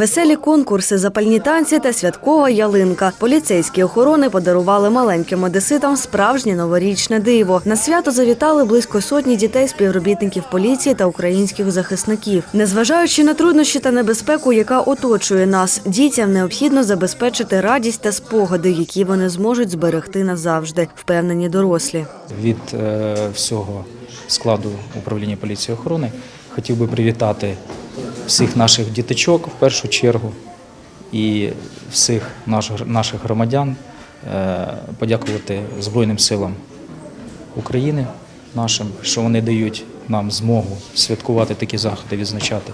Веселі конкурси, запальні танці та святкова ялинка. Поліцейські охорони подарували маленьким одеситам справжнє новорічне диво. На свято завітали близько сотні дітей співробітників поліції та українських захисників. Незважаючи на труднощі та небезпеку, яка оточує нас, дітям необхідно забезпечити радість та спогади, які вони зможуть зберегти назавжди, впевнені дорослі. Від е, всього складу управління поліції охорони хотів би привітати всіх наших діточок в першу чергу і всіх наш, наших громадян, е, подякувати Збройним силам України нашим, що вони дають нам змогу святкувати такі заходи, відзначати.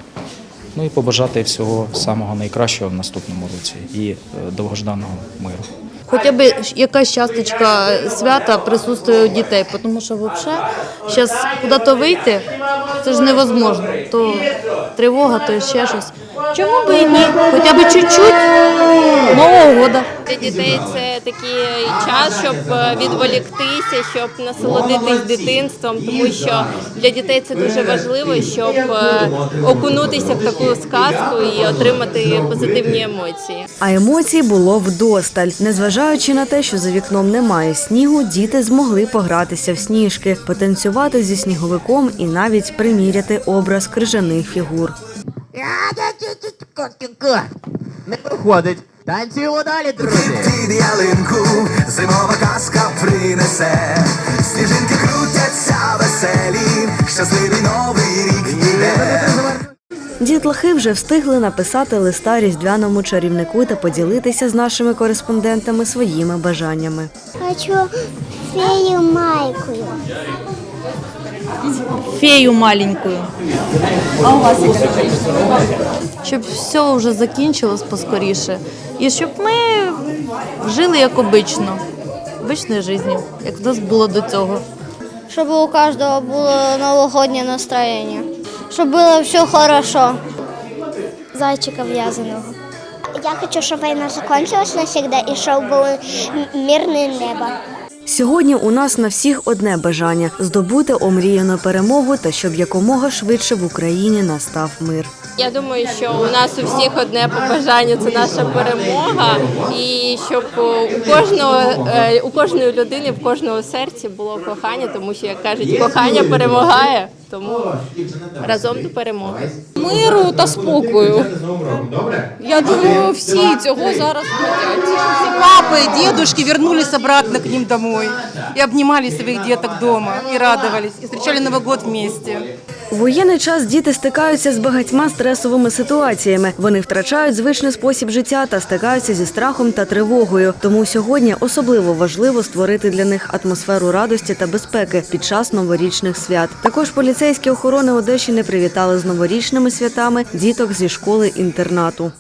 Ну і побажати всього самого найкращого в наступному році і е, довгожданого миру. Хоча б якась часточка свята присутствує у дітей, тому що взагалі зараз куди-то вийти це ж невозможно. То тривога, то ще щось. Чому би і ні? Хоча б чуть-чуть Нового года. Для дітей це такий час, щоб е, відволіктися, щоб насолодитись дитинством, тому що для дітей це дуже важливо, щоб е, окунутися в таку сказку і отримати позитивні емоції. А емоцій було вдосталь. Незважаючи на те, що за вікном немає снігу, діти змогли погратися в сніжки, потанцювати зі сніговиком і навіть приміряти образ крижаних фігур. Не виходить. Танцюємо далі, друзі. Під ялинку зимова казка принесе, сніжинки крутяться веселі, щасливий новий рік іде. Дітлахи вже встигли написати листа різдвяному чарівнику та поділитися з нашими кореспондентами своїми бажаннями. Хочу фею майкою. Фею маленькую. А у вас Щоб все вже закінчилось поскоріше. І щоб ми жили як обично. Обичною життю, як в нас було до цього. Щоб у кожного було новогоднє настроєння. Щоб було все хорошо. Зайчика в'язаного. Я хочу, щоб війна закінчилась навсегда і щоб було мирне небо. Сьогодні у нас на всіх одне бажання здобути омріяну перемогу та щоб якомога швидше в Україні настав мир. Я думаю, що у нас у всіх одне побажання це наша перемога, і щоб у кожного е, у кожної людини, в кожного серці було кохання, тому що як кажуть, кохання перемагає. Тому разом до перемоги. миру та спокою. Я думаю, всі цього зараз хочуть. Папы и дедушки вернулись обратно к ним домой и обнимали своих деток дома и радовались, и встречали Новый год вместе. У воєнний час діти стикаються з багатьма стресовими ситуаціями. Вони втрачають звичний спосіб життя та стикаються зі страхом та тривогою. Тому сьогодні особливо важливо створити для них атмосферу радості та безпеки під час новорічних свят. Також поліцейські охорони Одещини привітали з новорічними святами діток зі школи інтернату.